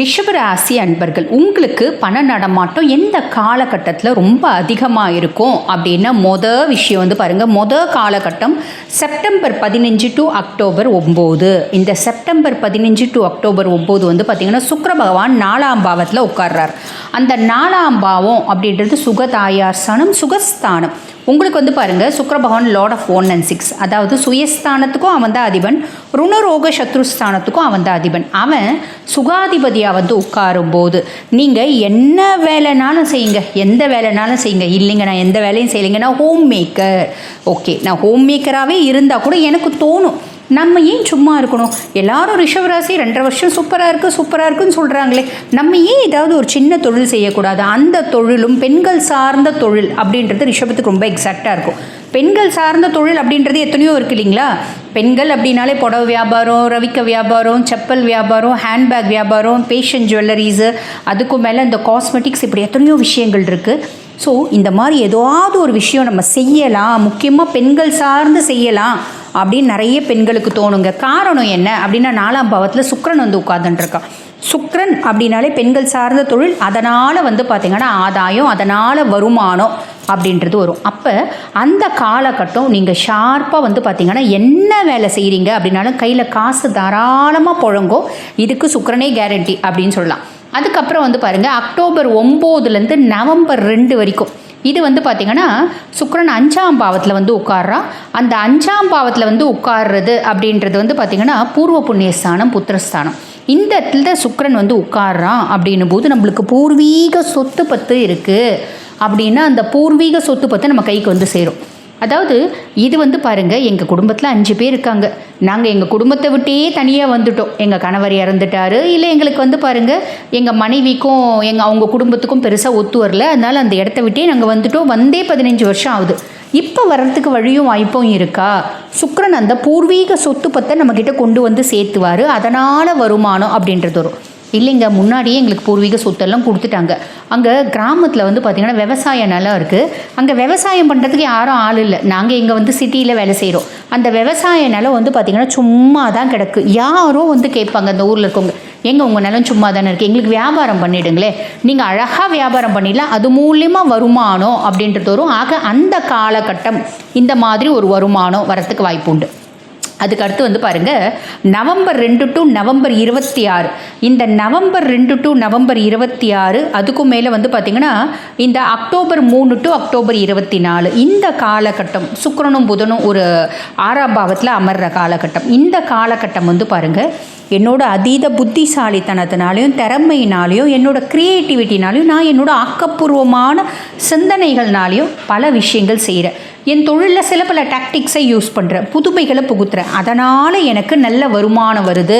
ரிஷபராசி அன்பர்கள் உங்களுக்கு பண நடமாட்டம் எந்த காலகட்டத்தில் ரொம்ப அதிகமாக இருக்கும்? அப்படின்னா மொதல் விஷயம் வந்து பாருங்கள் மொதல் காலகட்டம் செப்டம்பர் பதினஞ்சு டு அக்டோபர் ஒம்பது. இந்த செப்டம்பர் பதினஞ்சு டு அக்டோபர் ஒம்பது வந்து பார்த்திங்கன்னா சுக்கர பகவான் நாலாம் பாவத்தில் உட்கார்றார். அந்த நாலாம் பாவம் அப்படின்றது சுகதாயார் ஸ்தானம் சுகஸ்தானம். உங்களுக்கு வந்து பாருங்கள் சுக்கரபகவான் lord of one and six அதாவது சுயஸ்தானத்துக்கும் அவன் தான் அதிபன். ருணரோக சத்ருஸ்தானத்துக்கும் அவன் தான் அதிபன். அவன் சுகாதிபதியாக வந்து உட்காரும் போது நீங்கள் என்ன வேலைனாலும் செய்யுங்க. எந்த வேலைனாலும் செய்யுங்க. இல்லைங்க நான் எந்த வேலையும் செய்யலைங்க. நான் ஹோம் மேக்கர் ஓகே நான் ஹோம் மேக்கராகவே இருந்தால் கூட எனக்கு தோணும். நம்ம ஏன் சும்மா இருக்கணும்? எல்லாரும் ரிஷவராசி ரெண்டரை வருஷம் சூப்பராக இருக்குது சூப்பராக இருக்குன்னு சொல்கிறாங்களே நம்ம ஏன் ஏதாவது ஒரு சின்ன தொழில் செய்யக்கூடாது? அந்த தொழிலும் பெண்கள் சார்ந்த தொழில் அப்படின்றது ரிஷபத்துக்கு ரொம்ப எக்ஸாக்டாக இருக்கும். பெண்கள் சார்ந்த தொழில் அப்படின்றது எத்தனையோ இருக்கு இல்லைங்களா? பெண்கள் அப்படின்னாலே புடவை வியாபாரம் ரவிக்க வியாபாரம் செப்பல் வியாபாரம் ஹேண்ட்பேக் வியாபாரம் பேஷன் ஜுவல்லரிஸு அதுக்கும் மேலே இந்த காஸ்மெட்டிக்ஸ் இப்படி எத்தனையோ விஷயங்கள் இருக்குது ஸோ இந்த மாதிரி ஏதாவது ஒரு விஷயம் நம்ம செய்யலாம். முக்கியமாக பெண்கள் சார்ந்து செய்யலாம். அப்படின்னு நிறைய பெண்களுக்கு தோணுங்க. காரணம் என்ன? அப்படின்னா நாலாம் பாவத்தில் சுக்கரன் வந்து உட்காந்துட்டுருக்கான் சுக்ரன் அப்படின்னாலே பெண்கள் சார்ந்த தொழில் அதனால் வந்து பார்த்திங்கன்னா ஆதாயம் அதனால் வருமானம் அப்படின்றது வரும். அப்போ அந்த காலகட்டம் நீங்கள் ஷார்ப்பாக வந்து பார்த்திங்கன்னா என்ன வேலை செய்கிறீங்க அப்படின்னாலும் கையில் காசு தாராளமாக புழங்கும். இதுக்கு சுக்கரனே கேரண்டி அப்படின்னு சொல்லலாம். அதுக்கப்புறம் வந்து பாருங்கள் அக்டோபர் ஒம்போதுலேருந்து நவம்பர் ரெண்டு வரைக்கும் இது வந்து பார்த்திங்கன்னா சுக்கரன் அஞ்சாம் பாவத்தில் வந்து உட்கார்றா. அந்த அஞ்சாம் பாவத்தில் வந்து உட்கார்றது அப்படின்றது வந்து பார்த்திங்கன்னா பூர்வ புண்ணியஸ்தானம் புத்திரஸ்தானம். இந்த இடத்துல சுக்கரன் வந்து உட்கார்றான் அப்படின்னும் போது நம்மளுக்கு பூர்வீக சொத்து பத்து இருக்குது அப்படின்னா அந்த பூர்வீக சொத்து பத்து நம்ம கைக்கு வந்து சேரும். அதாவது இது வந்து பாருங்கள் எங்கள் குடும்பத்தில் அஞ்சு பேர் இருக்காங்க. நாங்கள் எங்கள் குடும்பத்தை விட்டே தனியாக வந்துட்டோம். எங்கள் கணவர் இறந்துட்டாரு. இல்லை எங்களுக்கு வந்து பாருங்கள் எங்கள் மனைவிக்கும் எங்கள் அவங்க குடும்பத்துக்கும் பெருசாக ஒத்து வரல. அதனால் அந்த இடத்த விட்டே நாங்கள் வந்துட்டோம். வந்தே பதினஞ்சு வருஷம் ஆகுது. இப்போ வர்றதுக்கு வழியும் வாய்ப்பும் இருக்கா? சுக்ரன் அந்த பூர்வீக சொத்து பத்தை நம்மக்கிட்ட கொண்டு வந்து சேர்த்துவார். அதனால் வருமானம் அப்படின்றது வரும். இல்லைங்க முன்னாடியே எங்களுக்கு பூர்வீக சொத்தெல்லாம் கொடுத்துட்டாங்க. அங்கே கிராமத்தில் வந்து பார்த்திங்கன்னா விவசாய நிலம் இருக்குது அங்கே விவசாயம் பண்ணுறதுக்கு யாரும் ஆள் இல்லை. நாங்கள் இங்கே வந்து சிட்டியில் வேலை செய்கிறோம் அந்த விவசாய நிலம் வந்து பார்த்திங்கன்னா சும்மா தான் கிடக்கு. யாரும் வந்து கேட்பாங்க அந்த ஊரில் இருக்கவங்க எங்கே உங்கள் நிலம் சும்மா தானே இருக்குது எங்களுக்கு வியாபாரம் பண்ணிடுங்களே நீங்கள் அழகாக வியாபாரம் பண்ணிடலாம். அது மூலியமாக வருமானம் அப்படின்றது வரும் ஆக அந்த காலகட்டம் இந்த மாதிரி ஒரு வருமானம் வரத்துக்கு வாய்ப்பு உண்டு. அதுக்கு அடுத்து வந்து பாருங்கள் நவம்பர் ரெண்டு டு நவம்பர் இருபத்தி ஆறு. இந்த நவம்பர் ரெண்டு டு நவம்பர் இருபத்தி ஆறு அதுக்கும் மேலே வந்து பார்த்திங்கன்னா இந்த அக்டோபர் மூணு டு அக்டோபர் இருபத்தி நாலு இந்த காலகட்டம் சுக்கிரனும் புதனும் ஒரு ஆறாம் பாவத்தில் அமர்ற காலகட்டம். இந்த காலகட்டம் வந்து பாருங்கள் என்னோட அதீத புத்திசாலித்தனத்தினாலையும் திறமையினாலையும் என்னோட க்ரியேட்டிவிட்டினாலையும் நான் என்னோட ஆக்கப்பூர்வமான சிந்தனைகள்னாலையும் பல விஷயங்கள் செய்கிறேன் என் தொழிலில் சில பல டாக்டிக்ஸை யூஸ் பண்ணுறேன் புதுமைகளை புகுத்துறேன். அதனால் எனக்கு நல்ல வருமானம் வருது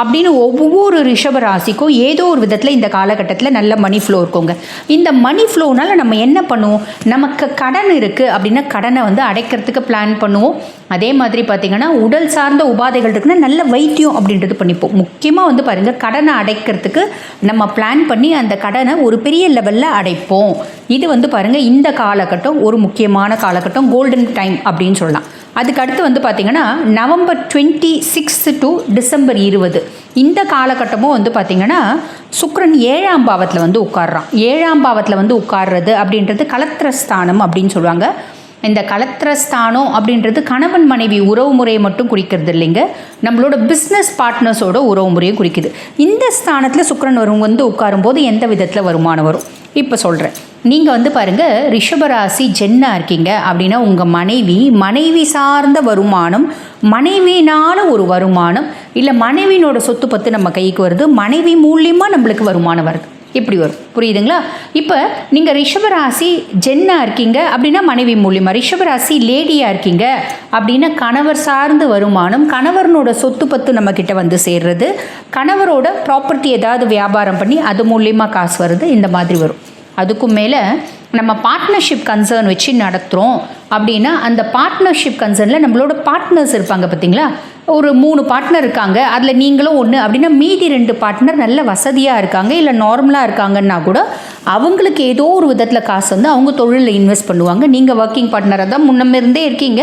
அப்படின்னு ஒவ்வொரு ரிஷப ராசிக்கும் ஏதோ ஒரு விதத்தில் இந்த காலகட்டத்தில் நல்ல மணி ஃப்ளோ இருக்குங்க. இந்த மணி ஃப்ளோனால் நம்ம என்ன பண்ணுவோம்? நமக்கு கடன் இருக்குது அப்படின்னா கடனை வந்து அடைக்கிறதுக்கு பிளான் பண்ணுவோம். அதே மாதிரி பார்த்திங்கன்னா உடல் சார்ந்த உபாதைகள் இருக்குன்னா நல்ல வைத்தியம் அப்படின்றது பண்ணிப்போம். முக்கியமாக வந்து பாருங்கள் கடனை அடைக்கிறதுக்கு நம்ம பிளான் பண்ணி அந்த கடனை ஒரு பெரிய லெவலில் அடைப்போம். இது வந்து பாருங்கள் இந்த காலகட்டம் ஒரு முக்கியமான காலகட்டம் கோல்டன் டைம் அப்படின்னு சொல்லலாம். அதுக்கு அடுத்து வந்து பார்த்திங்கன்னா November twenty six to December இருபது. இந்த காலகட்டமும் வந்து பார்த்திங்கன்னா சுக்ரன் ஏழாம் பாவத்தில் வந்து உட்கார்றான். ஏழாம் பாவத்தில் வந்து உட்கார்றது அப்படின்றது கலத்திரஸ்தானம் அப்படின்னு சொல்லுவாங்க. இந்த கலத்திரஸ்தானம் அப்படின்றது கணவன் மனைவி உறவு முறையை மட்டும் குறிக்கிறது இல்லைங்க. நம்மளோட பிஸ்னஸ் பார்ட்னர்ஸோட உறவு முறையும் குறிக்குது. இந்த ஸ்தானத்தில் சுக்கரன் வரும் வந்து உட்காரும்போது எந்த விதத்தில் வருமானம் வரும்? இப்போ சொல்கிறேன் நீங்கள் வந்து பாருங்கள் ரிஷபராசி ஜென்னாக இருக்கீங்க அப்படின்னா உங்கள் மனைவி மனைவி சார்ந்த வருமானம் மனைவினால ஒரு வருமானம் இல்லை மனைவியினோட சொத்து பத்து நம்ம கைக்கு வருது மனைவி மூலியமாக நம்மளுக்கு வருமானம் வருது. இப்படி வரும். புரியுதுங்களா? இப்போ நீங்கள் ரிஷபராசி ஜென்னாக இருக்கீங்க அப்படின்னா மனைவி மூலியமாக ரிஷபராசி லேடியாக இருக்கீங்க அப்படின்னா கணவர் சார்ந்து வருமானம் கணவரனோட சொத்து பத்து நம்மக்கிட்ட வந்து சேர்றது கணவரோட ப்ராப்பர்ட்டி ஏதாவது வியாபாரம் பண்ணி அது மூலியமாக காசு வருது இந்த மாதிரி வரும். அதுக்கும் மேலே நம்ம பார்ட்னர்ஷிப் கன்சர்ன் வச்சு நடத்துகிறோம் அப்படின்னா அந்த பார்ட்னர்ஷிப் கன்சர்னில் நம்மளோட பார்ட்னர்ஸ் இருப்பாங்க பார்த்தீங்களா ஒரு மூணு பார்ட்னர் இருக்காங்க அதில் நீங்களும் ஒன்று அப்படின்னா மீதி ரெண்டு பார்ட்னர் நல்ல வசதியாக இருக்காங்க இல்லை நார்மலாக இருக்காங்கன்னா கூட அவங்களுக்கு ஏதோ ஒரு விதத்தில் காசு வந்து அவங்க தொழிலில் இன்வெஸ்ட் பண்ணுவாங்க. நீங்கள் ஒர்க்கிங் பார்ட்னராக தான் முன்னமே இருந்தே இருக்கீங்க.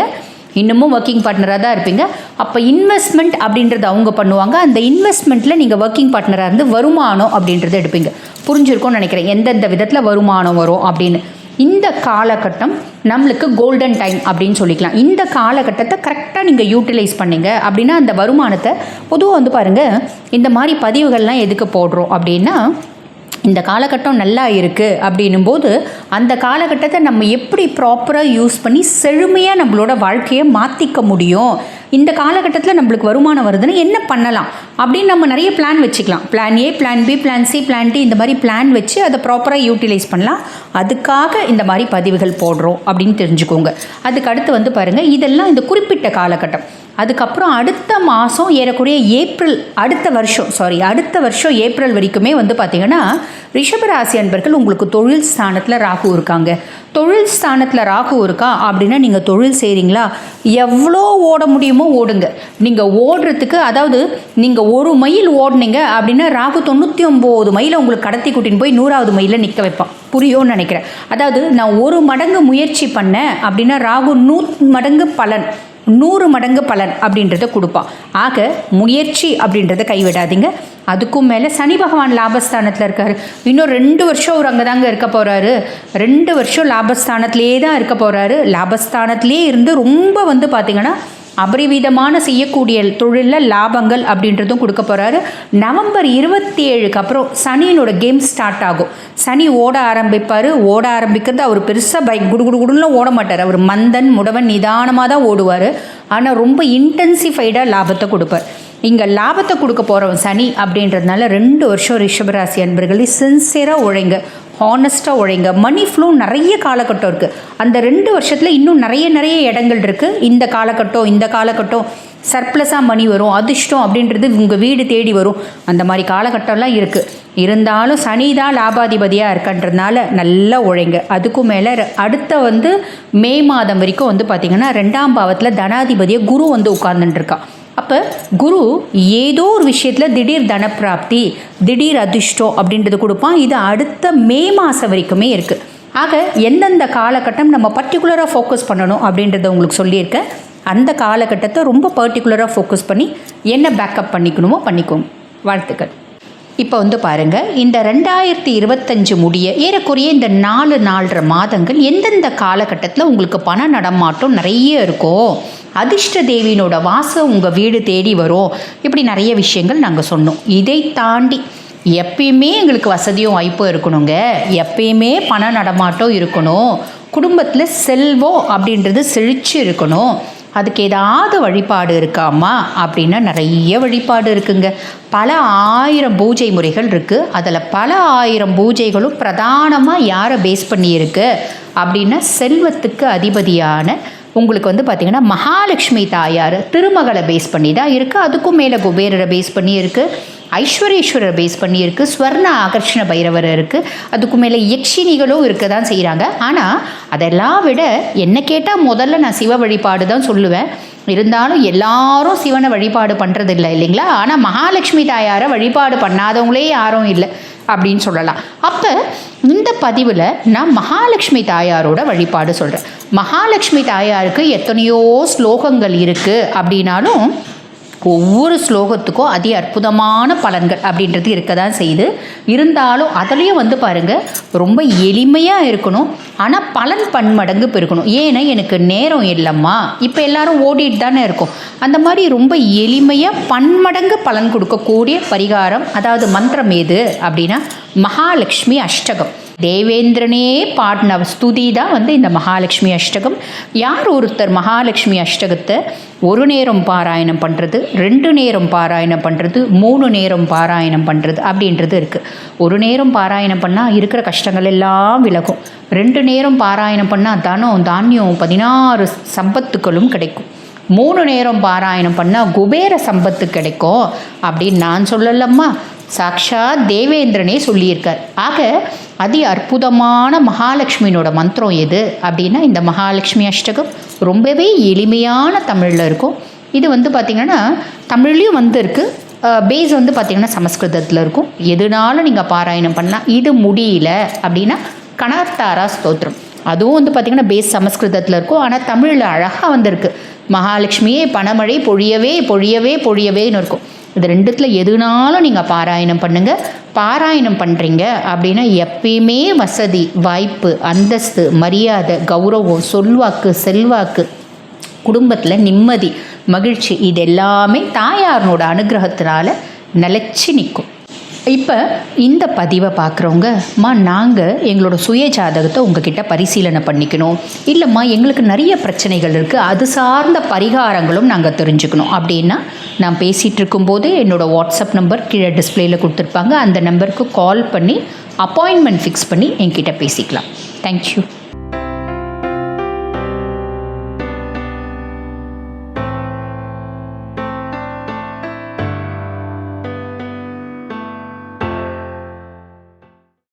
இன்னமும் ஒர்க்கிங் பார்ட்னராக தான் இருப்பீங்க. அப்போ இன்வெஸ்ட்மெண்ட் அப்படின்றத அவங்க பண்ணுவாங்க. அந்த இன்வெஸ்ட்மெண்ட்டில் நீங்கள் ஒர்க்கிங் பார்ட்னராக இருந்து வருமானம் அப்படின்றத எடுப்பீங்க. புரிஞ்சிருக்கும்னு நினைக்கிறேன். எந்தெந்த விதத்தில் வருமானம் வரும் அப்படின்னு. இந்த காலகட்டம் நம்மளுக்கு கோல்டன் டைம் அப்படின்னு சொல்லிக்கலாம். இந்த காலகட்டத்தை கரெக்டாக நீங்கள் யூட்டிலைஸ் பண்ணீங்க அப்படின்னா அந்த வருமானத்தை பொதுவாக வந்து பாருங்கள் இந்த மாதிரி பதிவுகள்லாம் எதுக்கு போடுறோம் அப்படின்னா இந்த காலகட்டம் நல்லா இருக்குது அப்படின்னும் போது அந்த காலகட்டத்தை நம்ம எப்படி ப்ராப்பராக யூஸ் பண்ணி செழுமையாக நம்மளோட வாழ்க்கையை மாற்றிக்க முடியும்? இந்த காலகட்டத்தில் நம்மளுக்கு வருமானம் வருதுன்னா என்ன பண்ணலாம்? அப்படின்னு நம்ம நிறைய பிளான் வச்சுக்கலாம். Plan A plan B plan C plan D இந்த மாதிரி பிளான் வச்சு அதை ப்ராப்பராக யூட்டிலைஸ் பண்ணலாம். அதுக்காக இந்த மாதிரி பதிவுகள் போடுறோம் அப்படின்னு தெரிஞ்சுக்கோங்க. அதுக்கு அடுத்து வந்து பாருங்கள் இதெல்லாம் இந்த குறிப்பிட்ட காலகட்டம். அதுக்கப்புறம் அடுத்த மாதம் ஏறக்குறைய ஏப்ரல் அடுத்த வருஷம் சாரி அடுத்த வருஷம் ஏப்ரல் வரைக்குமே வந்து பார்த்திங்கன்னா ரிஷபராசி அன்பர்கள் உங்களுக்கு தொழில் ஸ்தானத்தில் ராகு இருக்காங்க. தொழில் ஸ்தானத்தில் ராகு இருக்கா அப்படின்னா நீங்கள் தொழில் செய்கிறீங்களா எவ்வளோ ஓட முடியுமோ ஓடுங்க. நீங்கள் ஓடுறதுக்கு அதாவது நீங்கள் ஒரு மைல் ஓடுனீங்க அப்படின்னா ராகு தொண்ணூற்றி ஒம்பது மைலை உங்களுக்கு கடத்தி கூட்டின்னு போய் நூறாவது மைலில் நிற்க வைப்பான். புரியும்னு நினைக்கிறேன். அதாவது நான் ஒரு மடங்கு முயற்சி பண்ணேன் அப்படின்னா ராகு நூ மடங்கு பலன். நூறு மடங்கு பலன் அப்படின்றத கொடுப்பான். ஆக முயற்சி அப்படின்றத கைவிடாதீங்க. அதுக்கும் மேலே சனி பகவான் லாபஸ்தானத்தில் இருக்கார். இன்னும் ரெண்டு வருஷம் அவர் அங்கே தாங்க இருக்க போகிறாரு ரெண்டு வருஷம் லாபஸ்தானத்திலே தான் இருக்க போகிறாரு லாபஸ்தானத்திலே இருந்து ரொம்ப வந்து பார்த்திங்கன்னா அபரிவிதமான செய்யக்கூடிய தொழிலில் லாபங்கள் அப்படின்றதும் கொடுக்க போகிறாரு நவம்பர் இருபத்தி ஏழுக்கு அப்புறம் சனியினோட கேம் ஸ்டார்ட் ஆகும். சனி ஓட ஆரம்பிப்பார். ஓட ஆரம்பிக்கிறது அவர் பெருசாக பைக் குடு குடு குடுன்னு ஓட மாட்டார். அவர் மந்தன் முடவன் நிதானமாக தான் ஓடுவார். ஆனால் ரொம்ப இன்டென்சிஃபைடாக லாபத்தை கொடுப்பார். இங்கே லாபத்தை கொடுக்க போகிறவன் சனி அப்படின்றதுனால ரெண்டு வருஷம் ரிஷபராசி அன்பர்களே சின்சியராக உழைங்க. ஹானஸ்ட்டாக உழைங்க. மணி ஃப்ளோ நிறைய காலகட்டம் இருக்குது அந்த ரெண்டு வருஷத்தில் இன்னும் நிறைய நிறைய இடங்கள் இருக்குது இந்த காலகட்டம் இந்த காலகட்டம் சர்ப்ளஸாக மணி வரும் அதிர்ஷ்டம் அப்படின்றது உங்கள் வீடு தேடி வரும். அந்த மாதிரி காலகட்டம்லாம் இருக்குது இருந்தாலும் சனி தான் லாபாதிபதியாக இருக்கன்றதுனால நல்லா உழைங்க. அதுக்கும் மேலே அடுத்த வந்து மே மாதம் வரைக்கும் வந்து பார்த்திங்கன்னா ரெண்டாம் பாவத்தில் தனாதிபதியை குரு வந்து உட்கார்ந்துட்டுருக்கான் அப்போ குரு ஏதோ ஒரு விஷயத்தில் திடீர் தனப்பிராப்தி திடீர் அதிர்ஷ்டம் அப்படின்றது கொடுப்பான். இது அடுத்த மே மாதம் வரைக்குமே இருக்குது ஆக எந்தெந்த காலகட்டம் நம்ம பர்டிகுலராக ஃபோக்கஸ் பண்ணணும் அப்படின்றத உங்களுக்கு சொல்லியிருக்கேன் அந்த காலகட்டத்தை ரொம்ப பர்டிகுலராக ஃபோக்கஸ் பண்ணி என்ன பேக்கப் பண்ணிக்கணுமோ பண்ணிக்கோங்க. வாழ்த்துக்கள். இப்போ வந்து பாருங்கள் இந்த ரெண்டாயிரத்தி இருபத்தஞ்சு முடிய ஏறக்குறைய இந்த நாலு நாலரை மாதங்கள் எந்தெந்த காலகட்டத்தில் உங்களுக்கு பண நடமாட்டம் நிறைய இருக்கோ அதிர்ஷ்ட தேவியினோட வாசம் உங்கள் வீடு தேடி வரும். இப்படி நிறைய விஷயங்கள் நாங்கள் சொன்னோம். இதை தாண்டி எப்பயுமே எங்களுக்கு வசதியும் வாய்ப்பும் இருக்கணுங்க. எப்பயுமே பண நடமாட்டம் இருக்கணும். குடும்பத்தில் செல்வம் அப்படின்றது செழிச்சு இருக்கணும். அதுக்கு ஏதாவது வழிபாடு இருக்காமா அப்படின்னா நிறைய வழிபாடு இருக்குங்க. பல ஆயிரம் பூஜை முறைகள் இருக்குது அதில் பல ஆயிரம் பூஜைகளும் பிரதானமாக யாரை பேஸ் பண்ணியிருக்கு? அப்படின்னா செல்வத்துக்கு அதிபதியான உங்களுக்கு வந்து பார்த்திங்கன்னா மகாலட்சுமி தாயார் திருமகளை பேஸ் பண்ணி தான் இருக்குது அதுக்கும் மேலே குபேரரை பேஸ் பண்ணி இருக்குது ஐஸ்வரேஸ்வரர் பேஸ் பண்ணி இருக்குது ஸ்வர்ண ஆகர்ஷண பைரவர் இருக்குது அதுக்கு மேலே யக்ஷினிகளும் இருக்க தான் செய்கிறாங்க ஆனால் அதெல்லாம் விட என்ன கேட்டால் முதல்ல நான் சிவ வழிபாடு தான் சொல்லுவேன். இருந்தாலும் எல்லாரும் சிவனை வழிபாடு பண்ணுறது இல்லை இல்லைங்களா? ஆனால் மகாலட்சுமி தாயாரை வழிபாடு பண்ணாதவங்களே யாரும் இல்லை அப்படின்னு சொல்லலாம். அப்போ இந்த பதிவில் நான் மகாலட்சுமி தாயாரோட வழிபாடு சொல்கிறேன் மகாலட்சுமி தாயாருக்கு எத்தனையோ ஸ்லோகங்கள் இருக்குது அப்படின்னாலும் ஒவ்வொரு ஸ்லோகத்துக்கும் அதி அற்புதமான பலன்கள் அப்படின்றது இருக்க தான் செய்யுது. இருந்தாலும் அதுலேயும் வந்து பாருங்கள் ரொம்ப எளிமையாக இருக்கணும். ஆனால் பலன் பன்மடங்கு பெருக்கணும். ஏன்னா எனக்கு நேரம் இல்லைம்மா. இப்போ எல்லாரும் ஓடிட்டு தானே இருக்கும். அந்த மாதிரி ரொம்ப எளிமையாக பன்மடங்கு பலன் கொடுக்கக்கூடிய பரிகாரம் அதாவது மந்திரம் எது அப்படின்னா மகாலட்சுமி அஷ்டகம். தேவேந்திரனே பாடின ஸ்துதி தான் வந்து இந்த மகாலட்சுமி அஷ்டகம். யார் ஒருத்தர் மகாலட்சுமி அஷ்டகத்தை ஒரு நேரம் பாராயணம் பண்ணுறது ரெண்டு நேரம் பாராயணம் பண்ணுறது மூணு நேரம் பாராயணம் பண்ணுறது அப்படின்றது இருக்குது ஒரு நேரம் பாராயணம் பண்ணால் இருக்கிற கஷ்டங்கள் எல்லாம் விலகும். ரெண்டு நேரம் பாராயணம் பண்ணால் தனம் தானியம் பதினாறு சம்பத்துக்களும் கிடைக்கும். மூணு நேரம் பாராயணம் பண்ணால் குபேர சம்பத்து கிடைக்கும் அப்படின்னு நான் சொல்லலம்மா. சாக்ஷாத் தேவேந்திரனே சொல்லியிருக்கார். ஆக அதி அற்புதமான மகாலட்சுமியினோட மந்திரம் எது? அப்படின்னா இந்த மகாலட்சுமி அஷ்டகம் ரொம்பவே எளிமையான தமிழில் இருக்கும். இது வந்து பார்த்திங்கன்னா தமிழ்லேயும் வந்து இருக்குது பேஸ் வந்து பார்த்திங்கன்னா சமஸ்கிருதத்தில் இருக்கும். எதுனாலும் நீங்கள் பாராயணம் பண்ணால் இது முடியல அப்படின்னா கணத்தாரா ஸ்தோத்திரம். அதுவும் வந்து பார்த்திங்கன்னா பேஸ் சமஸ்கிருதத்தில் இருக்கும். ஆனால் தமிழில் அழகாக வந்திருக்கு. மகாலட்சுமியே பணமழை பொழியவே பொழியவே பொழியவேன்னு இருக்கும். இது ரெண்டுத்தில் எதுனாலும் நீங்கள் பாராயணம் பண்ணுங்கள் பாராயணம் பண்ணுறீங்க அப்படின்னா எப்பயுமே வசதி வாய்ப்பு அந்தஸ்து மரியாதை கௌரவம் சொல்வாக்கு செல்வாக்கு குடும்பத்தில் நிம்மதி மகிழ்ச்சி இது எல்லாமே தாயாரனோட அனுகிரகத்தினால நிலச்சி நிற்கும் இப்போ இந்த பதிவை பார்க்குறவங்க மா நாங்கள் எங்களோட சுய ஜாதகத்தை உங்ககிட்ட பரிசீலனை பண்ணிக்கணும். இல்லைம்மா எங்களுக்கு நிறைய பிரச்சனைகள் இருக்குது அது சார்ந்த பரிகாரங்களும் நாங்கள் தெரிஞ்சுக்கணும். அப்படின்னா நான் பேசிகிட்டு இருக்கும்போது என்னோடய வாட்ஸ்அப் நம்பர் கீழே டிஸ்பிளேயில் கொடுத்துருப்பாங்க. அந்த நம்பருக்கு கால் பண்ணி அப்பாயின்மெண்ட் ஃபிக்ஸ் பண்ணி என்கிட்ட பேசிக்கலாம். தேங்க்யூ